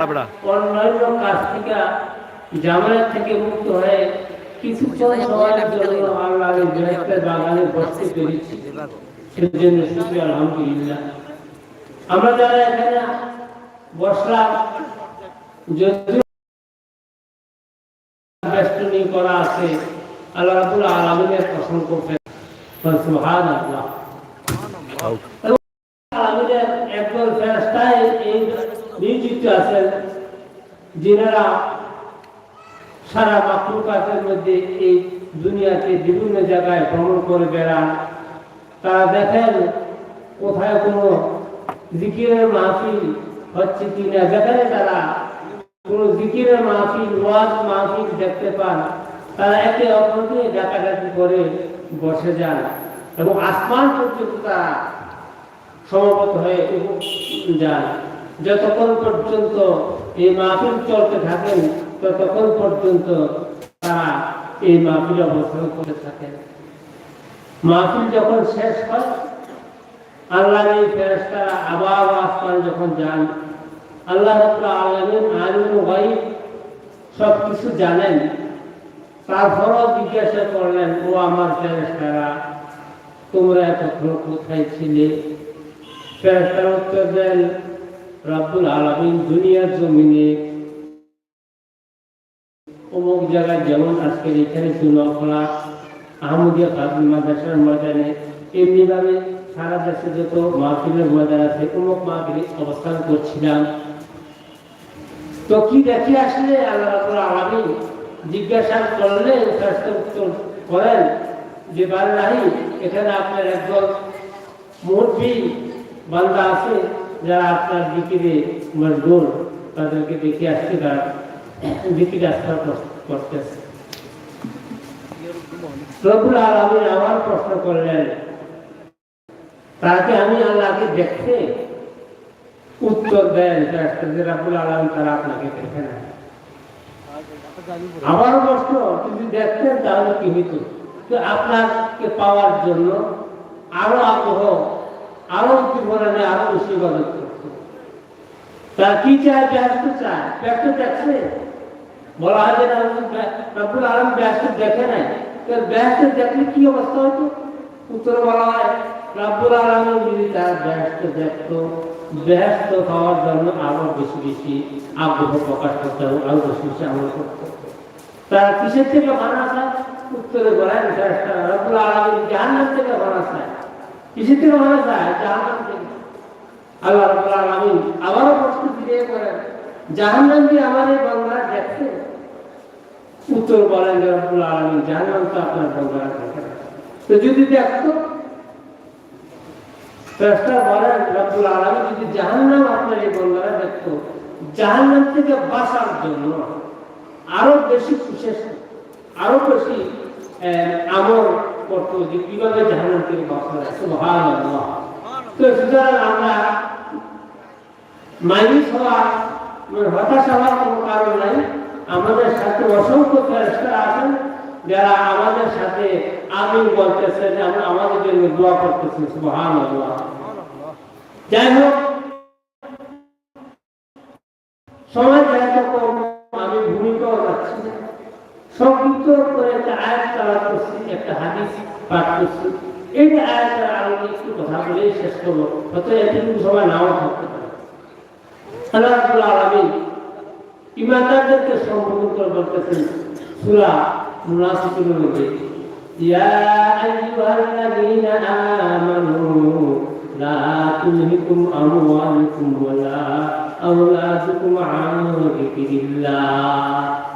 আপনারা অন্যান্য কাজ থেকে জামায়াত থেকে মুক্ত হয়ে কিছুক্ষণ সময়ের জন্য আল্লাহর বেহেস্তের বাগানে বসতে পেরেছি সেজন্য শুক্রিয়া আলহামদুলিল্লাহ আমরা যারা এখানে বসলাম যদিও বেষ্টনী করা আছে আল্লাহ রাবুল আলমিনের প্রশংসা করতে সুবহানাল্লাহ আলমিনের একদল ফেরেশতায় এই নিয়োজিত আছেন, যিনারা সারা মাকলুকাতের মধ্যে এই দুনিয়াতে বিভিন্ন জায়গায় ভ্রমণ করে বেড়ান। তারা দেখেন, কোথায় কোনো জিকিরের মাহফিল হচ্ছে কিনা, যেখানে তারা কোনো জিকিরের মাহফিল, ওয়াজ মাহফিল দেখতে পান, তারা একে অপরকে ডাকাডাকি করে বসে যান এবং আসমান পর্যন্ত তারা সমবত হয়ে যান। যতক্ষণ পর্যন্ত এই মাহফিল চলতে থাকেন, ততক্ষণ পর্যন্ত তারা এই মাহফিল অবস্থান করে থাকেন। মাহফিল যখন শেষ হয়, আল্লাহর এই ফেরেশতারা আবার আসমান যখন যান, আল্লাহ আলামিন আলিম গায়ব সব কিছু জানেন। তারপরও জিজ্ঞাসা করলেন, ও আমার ফেরেশতারা, তোমরা এতক্ষণ কোথায় ছিলে? ফেরেশতারা উত্তর দেন রব্বুল আলামিন দুনিয়ার জমিনে অমুক জায়গায় যেমন আজকের এখানে চুনখোলা আহমদিয়া কাবুল মাদ্রাসার ময়দানে, এমনিভাবে সারা দেশে যত মাহফিলের ময়দান আছে, অমুক মাহফিলে অবস্থান করছিলাম। তো কি দেখে আসলে আল্লাহ রাব্বুল আলামিন জিজ্ঞাসা করলে উত্তর করেন যে, বাল্লাহি, এখানে আপনার একজন মুরব্বী বান্দা আছে যারা আপনার বিক্রি মজদুর, তাদেরকে দেখে আসছে তারা বিক্রি আস্থা করতেছে। রবুল আলমিন আমার প্রশ্ন করলেন, তাকে আমি আল্লাহকে দেখতে উত্তর দেন যে রাবুল আলম তারা আপনাকে দেখে না। আবার প্রশ্ন, যদি দেখতেন তাহলে কি হইত? আপনাকে পাওয়ার জন্য আরও আগ্রহ আরও জীবনে আরও বেশি ইবাদত করতো। তার কি চায়? ব্যস্ত চায়। ব্যস্ত দেখছে? বলা হয় যে রব্বুল আলম ব্যস্ত দেখে নাই। তো ব্যস্ত দেখলে কি অবস্থা হতো উত্তর বলা হয়, রব্বুল আলম যদি তার ব্যস্ত দেখতো, ব্যস্ত হওয়ার জন্য আরও বেশি বেশি আগ্রহ প্রকাশ করতে হবে আরও বেশি বেশি আমল করতে। তার কিসের থেকে বানা চায়? উত্তরে বলেন রব্বুল আলম জাহান্নাম থেকে বানা চায়। কিসের থেকে চায় জাহান্নাম আল্লাহ রাব্বুল আলামিন আবারও প্রশ্ন ফিরিয়ে করেন, জাহান্নাম কি আমার এই বাংলা দেখছে? উত্তর বলেন রব্বুল আলামিন জাহান্নাম তো আপনার বাংলা দেখে তো যদি দেখতো ফেরেশতা বলেন, রব্বুল আলামিন যদি জাহান্নাম আপনার এই বাংলা দেখতো, জাহান্নাম থেকে বাঁচার জন্য আরও বেশি বিশেষ আরও বেশি আমল করতো যে কীভাবে জাহান্নাম থেকে বাঁচা আমরা মাইনাস হওয়া মানে হওয়ার কোনো কারণ নাই। আমাদের সাথে অসংখ্য আছেন যারা আমাদের সাথে আমিন বলতেছেন আমরা আমাদের জন্য দোয়া সুবহান যাই হোক, সময় আমি ভূমিকাও যাচ্ছি না সংক্ষিপ্ত করে একটা আয়াত তারা করছি একটা হাদিস পাঠ করছি। এই আয়াতের আলো একটু কথা বলে শেষ করব। হয়তো এতটুকু সময় নাও থাকতে পারে। আল্লাহ রাব্বুল আলামিন ইমানদারদেরকে সম্বোধন করে বলতেছেন, সূরা মুনাফিকুনের মধ্যে, ইয়া আইয়ুহাল্লাযীনা আমানু, লা তুলহিকুম আমওয়ালুকুম ওয়ালা আওলাদুকুম আন যিকরিল্লাহ।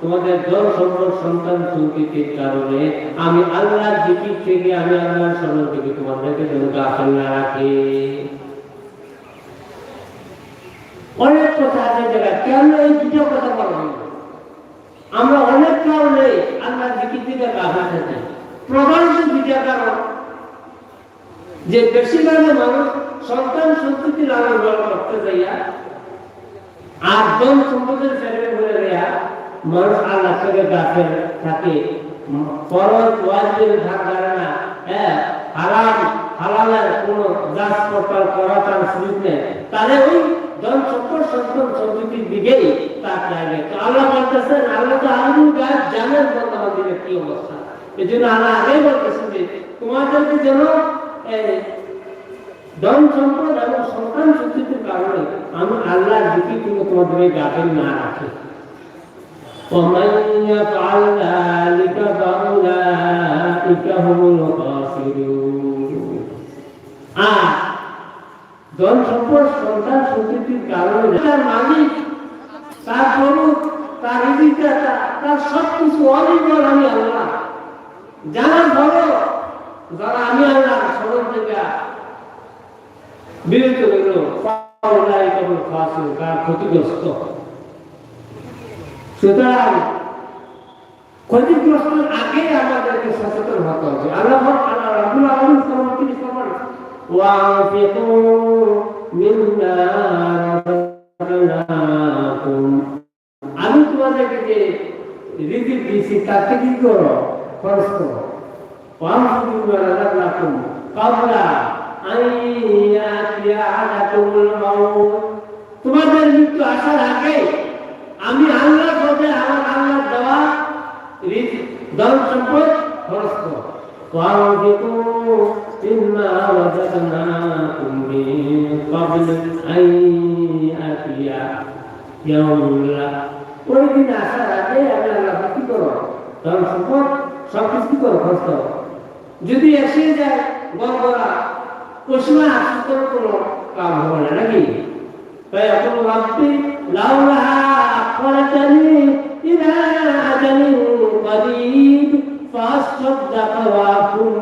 তোমাদের সন্তান কারণে আমি আল্লাহ জিকির থেকে, আমি আল্লাহর স্মরণ থেকে তোমাদেরকে যেন গাফেল না রাখি। অনেক কথা আছে জায়গায়। কেন এই দুটো কথা বলা আমরা অনেক কারণে আল্লাহ জিকির থেকে গাফেল থাকি প্রধান দুইটা কারণ যে বেশিরভাগ মানুষ সন্তান সন্ততি লালন পালন করতে যাইয়া আর ধন সম্পদের ফেলে বলে দেয়া মানুষ আল্লাহ থেকে গাফের থাকে। ফরজ, ওয়াজিব থাকার না হ্যাঁ হারাম, হালালের কোনো যাচ পড়তাল করা তার সুযোগ নেই। তাহলে ওই ধন সম্পদ, সন্তান সম্পত্তির দিকেই তার লাগে তো আল্লাহ বলতেছেন, আল্লাহ তো আলমুল গাছ জানেন বর্তমানের কি অবস্থা? এই জন্য আল্লাহ আগেই বলতেছেন যে তোমাদেরকে যেন এই, ধন সম্পদ এবং সন্তান সন্ততির কারণে আমি আল্লাহর দিকে তুমি তোমাদের গাফেল না রাখি ومن يفعل ذلك فأولئك هم الخاسرون আর ধন সম্পদ সন্তান সন্ততির কারণে তার মালিক তার প্রভু তার হৃদিকা তার সব কিছু অনির্ভর আমি আল্লাহ জানার বড়, যারা আমি আল্লাহ সরল থেকে বিরত রইল পাওলাই কেবল ফাঁসু তার ক্ষতিগ্রস্ত। সুতরাং ক্ষতিগ্রস্তের আগে আমাদেরকে সচেতন হতে হবে। আল্লাহ আল্লাহ রাব্বুল আলামিন ফরমান তিনি ওয়াফিকু মিম্মা রাযাকনাকুম। আমি তোমাদেরকে যে রিজিক দিয়েছি থেকে কি করো? খরচ করো ওয়াফিকু মিম্মা রাযাকনাকুম কাবলা আন ইয়াতিয়া আহাদাকুমুল মাউত তোমাদের মৃত্যু আসার আগে আমি আল্লাহ পথে আমার আল্লাহ দেওয়া রিজিক ধন সম্পদ খরচ করো وأنفقوا مما رزقناكم من قبل أن يأتي يوم لا ওই দিন আসার আগে আমি আল্লাহ কি করো ধন সম্পদ সব কিছু কি করো খরচ করো যদি এসে যায় গঙ্গরা ওই সময় আসার কোনো কোনো কাম হবে না নাকি فيقول ربي لولا أخرتني إلى أجل قريب فأصدق وأكن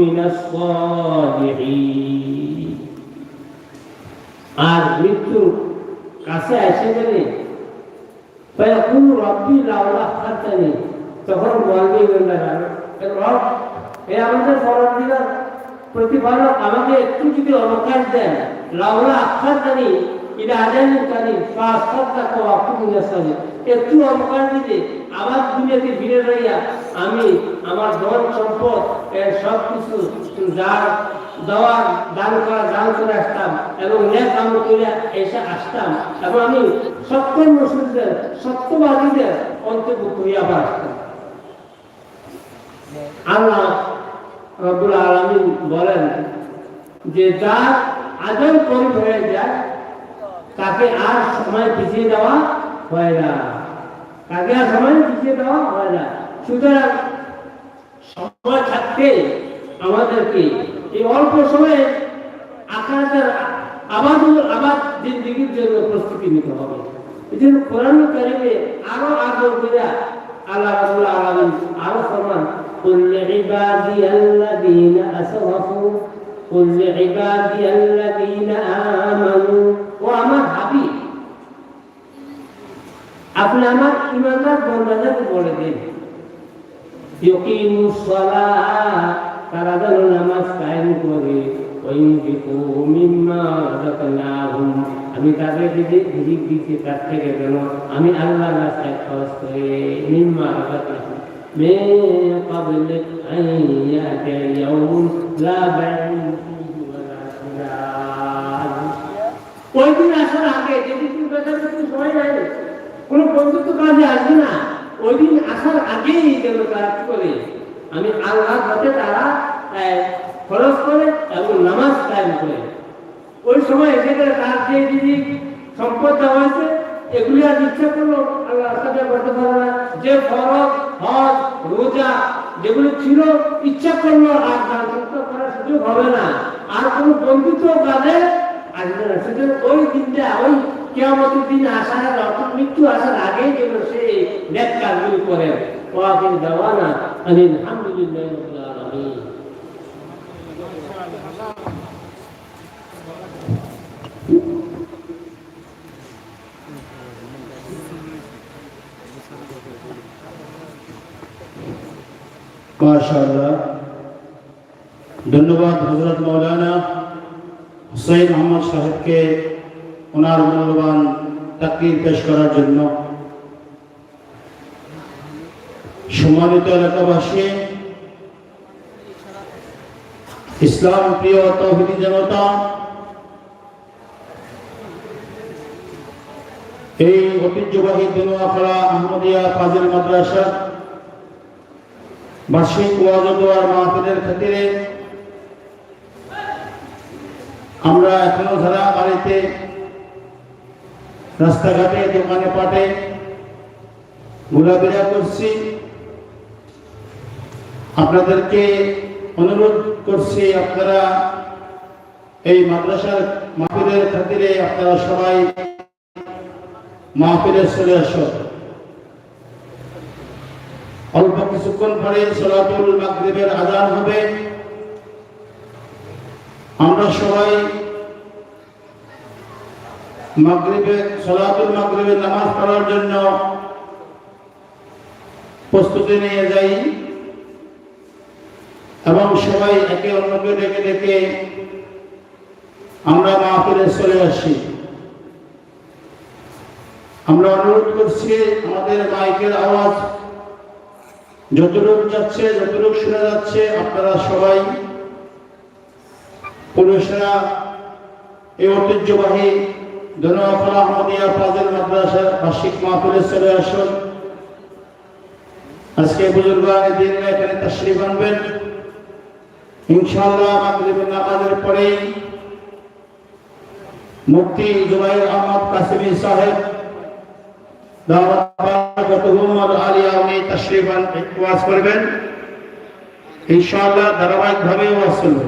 من الصالحين আর মৃত্যু কাছে এসে গেলে فيقول ربي لولا أخرتني তখন এ আমাদের প্রতিপালক আমাকে একটু যদি অবকাশ দেন লাউলা জানি এটা জানি একটু অবকাশ দিলে আবার দুনিয়াতে রইয়া আমি আমার ধন সম্পদ এর সব কিছু যার দেওয়ার, দান করা দান করে আসতাম এবং ন্যাক কাম করে এসে আসতাম। এবং আমি সত্তর মুসলিমদের সত্যবাদীদের অন্তর্ভুক্ত হয়ে আবার আসতাম। আল্লাহ রব্বুল আলমিন বলেন যে যার আজল করিব হয়ে যায়, তাকে আর সময় পিছিয়ে দেওয়া হয় না। তাকে আর সময় পিছিয়ে দেওয়া হয় না। সুতরাং সময় থাকতে আমাদেরকে এই অল্প সময়ে আকাশের আবাদ আবাদ জিন্দিগির জন্য প্রস্তুতি নিতে হবে। এই জন্য কোরআন কারিমে আরও করে আল্লাহ রাবুল আলমিন আরও ফরমান قل لعبادي الذين أسرفوا قل لعبادي الذين آمنوا وأمر حبيب আপনি আমার ইমানদার বন্ধাদেরকে বলে দিন ইউকিমুস সালাহ তারা যেন নামাজ কায়েম করে ওয়াইনফিকু মিম্মা রাযাকনাহুম আমি তাদেরকে যে রিজিক দিয়েছি তার থেকে যেন আমি আল্লাহর রাস্তায় খরচ করে মিম্মা রাযাকনাহুম من قبل أن يأتي يوم لا بيع فيه ولا خلال ওই দিন আসার আগে যদি তুমি বেকার তুমি সময় নাই কোনো বন্ধুত্ব কাজে আসবে না ওই দিন আসার আগেই যেন তারা কি করে আমি আল্লাহ হতে তারা আহ, খরচ করে এবং নামাজ কায়েম করে ওই সময় এসে গেলে তার যে দিদি সম্পদ দেওয়া হয়েছে এগুলি আর ইচ্ছা করলো আল্লাহ করতে পারবে না যে ফরজ হজ রোজা যেগুলো ছিল, ইচ্ছা করল আর দান করার সুযোগ হবে না। আর কোনো বন্ধুত্ব কাজে আসবে না। সুতরাং ওই দিনটা, ওই কেয়ামতের দিন আসার, অর্থাৎ মৃত্যু আসার আগেই যেন সে নেক কাজগুলি করে। ওয়াকিল দাওয়ানা আলহামদুলিল্লাহ রাব্বিল আলামিন মাশাআল্লাহ। ধন্যবাদ হজরত মৌলানা হুসাইন আহমদ সাহেবকে ওনার মূল্যবান তাকরির পেশ করার জন্য। সম্মানিত এলাকাবাসী, ইসলাম প্রিয় তৌহিদি জনতা, এই ঐতিহ্যবাহী দিনুয়াখড়া আহমদিয়া ফাজিল মাদ্রাসা বার্ষিক ও মাহফিলের খাতিরে আমরা এখনও ধারা বাড়িতে রাস্তাঘাটে, দোকানে পাটে ঘোরাফেরা করছি, আপনাদেরকে অনুরোধ করছি আপনারা এই মাদ্রাসার মাহফিলের খাতিরে আপনারা সবাই মাহফিলে চলে আসো অল্প কিছুক্ষণ পরে সলাতুল মাগরিবের আজান হবে। আমরা সবাই মাগরিবে, সলাতুল মাগরিবের নামাজ পড়ার জন্য প্রস্তুতি নিয়ে যাই এবং সবাই একে অন্যকে ডেকে ডেকে আমরা মাহফিলে চলে আসি। আমরা অনুরোধ করছি আমাদের মাইকের আওয়াজ যতটুকু যাচ্ছে, যতটুকু শোনা যাচ্ছে, আপনারা সবাই পুরুষরা এই ঐতিহ্যবাহী ধনুয়াফলা আহমদিয়া ফাজিল মাদ্রাসার বার্ষিক আসুন। আজকে এখানে তশরিফ আনবেন। ইনশাআল্লাহ মাগরিবের নামাজের পরেই মুফতি জুবাইর আহমদ কাসিমি সাহেব দাওয়াত বারাকাতুহুম ওয়াল আলিয়া উনি তশরিফ আন ওয়াজ করবেন ইনশাআল্লাহ ধারাবাহিকভাবে ওয়াজ চলবে